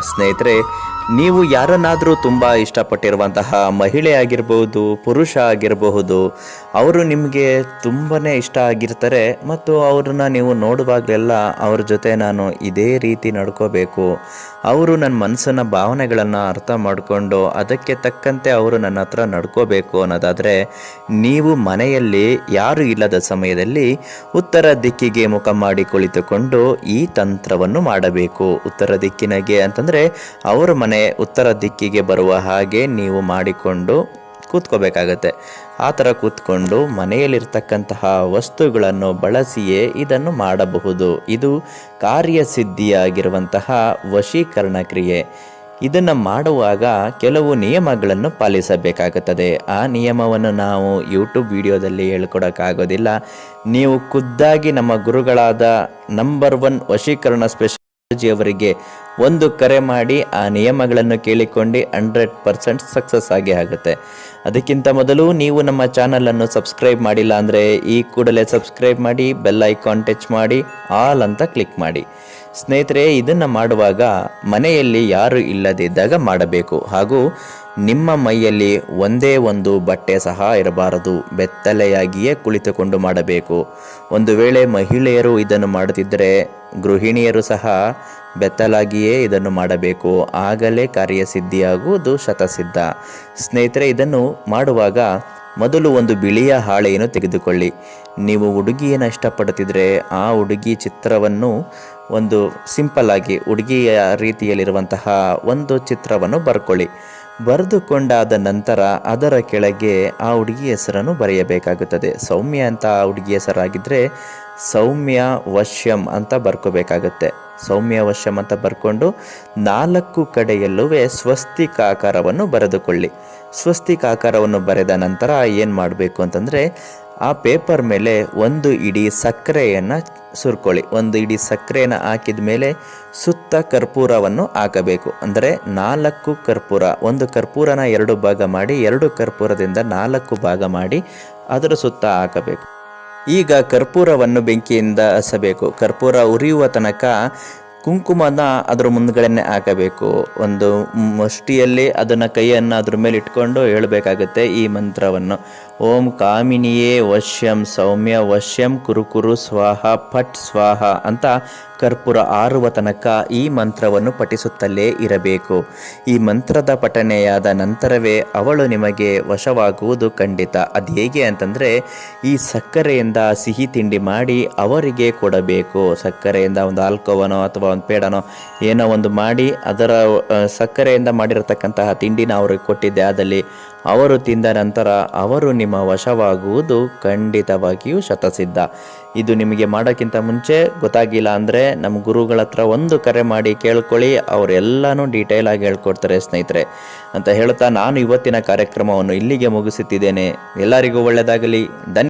ಸ್ನೇಹಿತರೆ ನೀವು ಯಾರನ್ನಾದರೂ ತುಂಬ ಇಷ್ಟಪಟ್ಟಿರುವಂತಹ ಮಹಿಳೆ ಆಗಿರಬಹುದು ಪುರುಷ ಆಗಿರಬಹುದು, ಅವರು ನಿಮಗೆ ತುಂಬಾ ಇಷ್ಟ ಆಗಿರ್ತಾರೆ ಮತ್ತು ಅವ್ರನ್ನ ನೀವು ನೋಡುವಾಗಲೆಲ್ಲ ಅವ್ರ ಜೊತೆ ನಾನು ಇದೇ ರೀತಿ ನಡ್ಕೋಬೇಕು. ಅವರು ನನ್ನ ಮನಸ್ಸನ್ನ, ಭಾವನೆಗಳನ್ನು ಅರ್ಥ ಮಾಡಿಕೊಂಡು ಅದಕ್ಕೆ ತಕ್ಕಂತೆ ಅವರು ನನ್ನ ಹತ್ರ ನಡ್ಕೋಬೇಕು ಅನ್ನೋದಾದರೆ, ನೀವು ಮನೆಯಲ್ಲಿ ಯಾರು ಇಲ್ಲದ ಸಮಯದಲ್ಲಿ ಉತ್ತರ ದಿಕ್ಕಿಗೆ ಮುಖ ಮಾಡಿ ಕುಳಿತುಕೊಂಡು ಈ ತಂತ್ರವನ್ನು ಮಾಡಬೇಕು. ಉತ್ತರ ದಿಕ್ಕಿನಗೆ ಅಂತಂದರೆ, ಅವರ ಮನೆ ಉತ್ತರ ದಿಕ್ಕಿಗೆ ಬರುವ ಹಾಗೆ ನೀವು ಮಾಡಿಕೊಂಡು ಕೂತ್ಕೋಬೇಕಾಗತ್ತೆ. ಆ ಥರ ಕೂತ್ಕೊಂಡು ಮನೆಯಲ್ಲಿರ್ತಕ್ಕಂತಹ ವಸ್ತುಗಳನ್ನು ಬಳಸಿಯೇ ಇದನ್ನು ಮಾಡಬಹುದು. ಇದು ಕಾರ್ಯಸಿದ್ಧಿಯಾಗಿರುವಂತಹ ವಶೀಕರಣ ಕ್ರಿಯೆ. ಇದನ್ನು ಮಾಡುವಾಗ ಕೆಲವು ನಿಯಮಗಳನ್ನು ಪಾಲಿಸಬೇಕಾಗುತ್ತದೆ. ಆ ನಿಯಮವನ್ನು ನಾವು ಯೂಟ್ಯೂಬ್ ವಿಡಿಯೋದಲ್ಲಿ ಹೇಳ್ಕೊಡೋಕ್ಕಾಗೋದಿಲ್ಲ. ನೀವು ಖುದ್ದಾಗಿ ನಮ್ಮ ಗುರುಗಳಾದ ನಂಬರ್ ಒನ್ ವಶೀಕರಣ ಸ್ಪೆಷಲ್ ಅವರಿಗೆ ಒಂದು ಕರೆ ಮಾಡಿ ಆ ನಿಯಮಗಳನ್ನು ಕೇಳಿಕೊಂಡು ಹಂಡ್ರೆಡ್ ಪರ್ಸೆಂಟ್ ಸಕ್ಸಸ್ ಆಗಿ ಆಗುತ್ತೆ. ಅದಕ್ಕಿಂತ ಮೊದಲು ನೀವು ನಮ್ಮ ಚಾನಲನ್ನು ಸಬ್ಸ್ಕ್ರೈಬ್ ಮಾಡಿಲ್ಲ ಅಂದರೆ ಈ ಕೂಡಲೇ ಸಬ್ಸ್ಕ್ರೈಬ್ ಮಾಡಿ, ಬೆಲ್ ಐಕಾನ್ ಟಚ್ ಮಾಡಿ, ಆಲ್ ಅಂತ ಕ್ಲಿಕ್ ಮಾಡಿ. ಸ್ನೇಹಿತರೆ, ಇದನ್ನು ಮಾಡುವಾಗ ಮನೆಯಲ್ಲಿ ಯಾರು ಇಲ್ಲದಿದ್ದಾಗ ಮಾಡಬೇಕು. ಹಾಗೂ ನಿಮ್ಮ ಮೈಯಲ್ಲಿ ಒಂದೇ ಒಂದು ಬಟ್ಟೆ ಸಹ ಇರಬಾರದು. ಬೆತ್ತಲೆಯಾಗಿಯೇ ಕುಳಿತುಕೊಂಡು ಮಾಡಬೇಕು. ಒಂದು ವೇಳೆ ಮಹಿಳೆಯರು ಇದನ್ನು ಮಾಡುತ್ತಿದ್ದರೆ, ಗೃಹಿಣಿಯರು ಸಹ ಬೆತ್ತಲಾಗಿಯೇ ಇದನ್ನು ಮಾಡಬೇಕು. ಆಗಲೇ ಕಾರ್ಯಸಿದ್ಧಿಯಾಗುವುದು ಶತಸಿದ್ಧ. ಸ್ನೇಹಿತರೆ, ಇದನ್ನು ಮಾಡುವಾಗ ಮೊದಲು ಒಂದು ಬಿಳಿಯ ಹಾಳೆಯನ್ನು ತೆಗೆದುಕೊಳ್ಳಿ. ನೀವು ಹುಡುಗಿಯನ್ನು ಇಷ್ಟಪಡುತ್ತಿದ್ದರೆ ಆ ಹುಡುಗಿ ಚಿತ್ರವನ್ನು ಒಂದು ಸಿಂಪಲ್ ಆಗಿ ಹುಡುಗಿಯ ರೀತಿಯಲ್ಲಿರುವಂತಹ ಒಂದು ಚಿತ್ರವನ್ನು ಬರ್ಕೊಳ್ಳಿ. ಬರೆದುಕೊಂಡಾದ ನಂತರ ಅದರ ಕೆಳಗೆ ಆ ಹುಡುಗಿ ಹೆಸರನ್ನು ಬರೆಯಬೇಕಾಗುತ್ತದೆ. ಸೌಮ್ಯ ಅಂತ ಆ ಹುಡುಗಿ ಹೆಸರಾಗಿದ್ದರೆ ಸೌಮ್ಯ ವಶ್ಯಂ ಅಂತ ಬರ್ಕೋಬೇಕಾಗತ್ತೆ. ಸೌಮ್ಯ ವಶ್ಯಂ ಅಂತ ಬರ್ಕೊಂಡು ನಾಲ್ಕು ಕಡೆಯಲ್ಲೂ ಸ್ವಸ್ತಿಕಾಕಾರವನ್ನು ಬರೆದುಕೊಳ್ಳಿ. ಸ್ವಸ್ತಿಕಾಕಾರವನ್ನು ಬರೆದ ನಂತರ ಏನು ಮಾಡಬೇಕು ಅಂತಂದರೆ ಆ ಪೇಪರ್ ಮೇಲೆ ಒಂದು ಇಡೀ ಸಕ್ಕರೆಯನ್ನು ಸುರ್ಕೊಳ್ಳಿ. ಒಂದು ಇಡೀ ಸಕ್ಕರೆಯನ್ನು ಹಾಕಿದ ಮೇಲೆ ಸುತ್ತ ಕರ್ಪೂರವನ್ನು ಹಾಕಬೇಕು. ಅಂದರೆ ನಾಲ್ಕು ಕರ್ಪೂರ. ಒಂದು ಕರ್ಪೂರನ ಎರಡು ಭಾಗ ಮಾಡಿ ಎರಡು ಕರ್ಪೂರದಿಂದ ನಾಲ್ಕು ಭಾಗ ಮಾಡಿ ಅದರ ಸುತ್ತ ಹಾಕಬೇಕು. ಈಗ ಕರ್ಪೂರವನ್ನು ಬೆಂಕಿಯಿಂದ ಹಸಬೇಕು. ಕರ್ಪೂರ ಉರಿಯುವ ತನಕ ಕುಂಕುಮನ ಅದ್ರ ಮುಂದ್ಗಡೆನೆ ಹಾಕಬೇಕು. ಒಂದು ಮುಷ್ಟಿಯಲ್ಲಿ ಅದನ್ನು ಕೈಯನ್ನು ಅದ್ರ ಮೇಲೆ ಇಟ್ಕೊಂಡು ಹೇಳಬೇಕಾಗುತ್ತೆ ಈ ಮಂತ್ರವನ್ನು. ಓಂ ಕಾಮಿನಿಯೇ ವಶ್ಯಂ ಸೌಮ್ಯ ವಶ್ಯಂ ಕುರುಕುರು ಸ್ವಾಹ ಫಟ್ ಸ್ವಾಹ ಅಂತ ಕರ್ಪೂರ ಆರುವ ತನಕ ಈ ಮಂತ್ರವನ್ನು ಪಠಿಸುತ್ತಲೇ ಇರಬೇಕು. ಈ ಮಂತ್ರದ ಪಠಣೆಯಾದ ನಂತರವೇ ಅವಳು ನಿಮಗೆ ವಶವಾಗುವುದು ಖಂಡಿತ. ಅದು ಹೇಗೆ ಅಂತಂದರೆ, ಈ ಸಕ್ಕರೆಯಿಂದ ಸಿಹಿ ತಿಂಡಿ ಮಾಡಿ ಅವರಿಗೆ ಕೊಡಬೇಕು. ಸಕ್ಕರೆಯಿಂದ ಒಂದು ಆಲ್ಕೋವನೋ ಅಥವಾ ಒಂದು ಪೇಡನೋ ಏನೋ ಒಂದು ಮಾಡಿ ಅದರ ಸಕ್ಕರೆಯಿಂದ ಮಾಡಿರತಕ್ಕಂತಹ ತಿಂಡಿನ ಅವ್ರಿಗೆ ಕೊಟ್ಟಿದ್ದೆ. ಆದಲ್ಲಿ ಅವರು ತಿಂದ ನಂತರ ಅವರು ನಿಮ್ಮ ವಶವಾಗುವುದು ಖಂಡಿತವಾಗಿಯೂ ಶತಸಿದ್ಧ. ಇದು ನಿಮಗೆ ಮಾಡೋಕ್ಕಿಂತ ಮುಂಚೆ ಗೊತ್ತಾಗಿಲ್ಲ ಅಂದರೆ ನಮ್ಮ ಗುರುಗಳ ಹತ್ರ ಒಂದು ಕರೆ ಮಾಡಿ ಕೇಳ್ಕೊಳ್ಳಿ ಅವರೆಲ್ಲನೂ ಡೀಟೇಲಾಗಿ ಹೇಳ್ಕೊಡ್ತಾರೆ ಸ್ನೇಹಿತರೆ. ಅಂತ ಹೇಳ್ತಾ ನಾನು ಇವತ್ತಿನ ಕಾರ್ಯಕ್ರಮವನ್ನು ಇಲ್ಲಿಗೆ ಮುಗಿಸುತ್ತಿದ್ದೇನೆ. ಎಲ್ಲರಿಗೂ ಒಳ್ಳೆಯದಾಗಲಿ ಧನ್ಯ